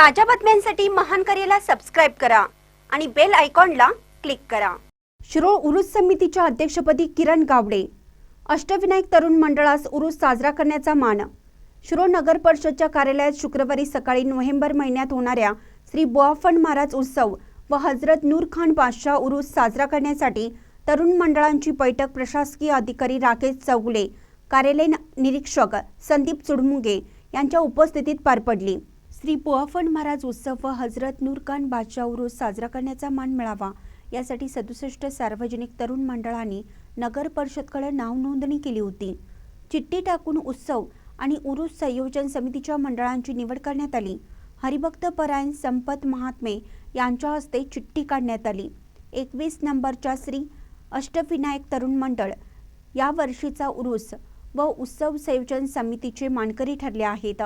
ताज्या बातम्यांसाठी महान करेला सबस्क्राईब करा आणि बेल आयकॉनला क्लिक करा. शिरोळ उरुस समितीच्या अध्यक्षपदी किरण गावडे. अष्टविनायक तरुण मंडळास उरुस साजरा करण्याचा मान. शिरोळ नगर परिषदच्या कार्यालयात शुक्रवारी सकाळी नोव्हेंबर महिन्यात होणाऱ्या श्री बोआफण महाराज उत्सव व हजरत नूर खान बादशाह उरुस साजरा करण्यासाठी तरुण मंडळांची बैठक प्रशासकीय अधिकारी राकेश चौगुले कार्यालय न- निरीक्षक संदीप चुडमुगे यांच्या उपस्थितीत पार पडली. श्री बोआफण महाराज उत्सव व हजरत नूरकान बादशाह उरुस साजरा करण्याचा मान मिळावा. यासाठी सदुसष्ट सार्वजनिक तरुण मंडळाने नगर परिषदकडे नाव नोंदणी केली होती. चिठ्ठी टाकून उत्सव आणि उरुस संयोजन समितीच्या मंडळांची निवड करण्यात आली. हरिभक्त परायण संपत महात्मे यांच्या हस्ते चिठ्ठी काढण्यात आली. एकवीस नंबरच्या श्री अष्टविनायक तरुण मंडळ या वर्षीचा उरूस व उत्सव संयोजन समितीचे मानकरी ठरले आहेत.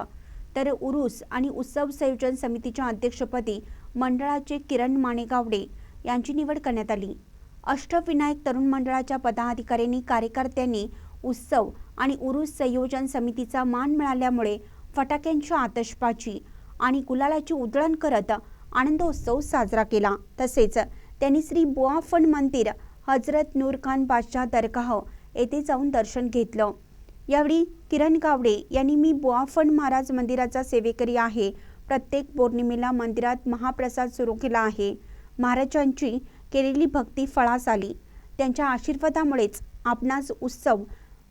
तर उरूस आणि उत्सव संयोजन समितीच्या अध्यक्षपदी मंडळाचे किरण माणेगावडे यांची निवड करण्यात आली. अष्टविनायक तरुण मंडळाच्या पदाधिकाऱ्यांनी कार्यकर्त्यांनी उत्सव आणि उरूस संयोजन समितीचा मान मिळाल्यामुळे फटाक्यांची आतषबाजी आणि गुलालाची उधळण करत आनंदोत्सव साजरा केला. तसेच त्यांनी श्री बुआफण मंदिर हजरत नूर खान बादशाह दरगाह येथे जाऊन दर्शन घेतलं. यावेळी किरण गावडे यांनी मी बुआफण महाराज मंदिराचा सेवेकरी आहे. प्रत्येक पौर्णिमेला मंदिरात महाप्रसाद सुरू केला आहे. महाराजांची केलेली भक्ती फळास आली. त्यांच्या आशीर्वादामुळेच आपणास उत्सव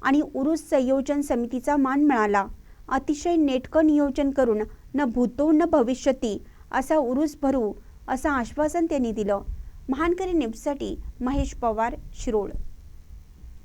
आणि उरुस संयोजन समितीचा मान मिळाला. अतिशय नेटकं नियोजन करून न भूतो न भविष्यती असा उरुस भरू असं आश्वासन त्यांनी दिलं. महानकरी न्यूजसाठी महेश पवार शिरोळ.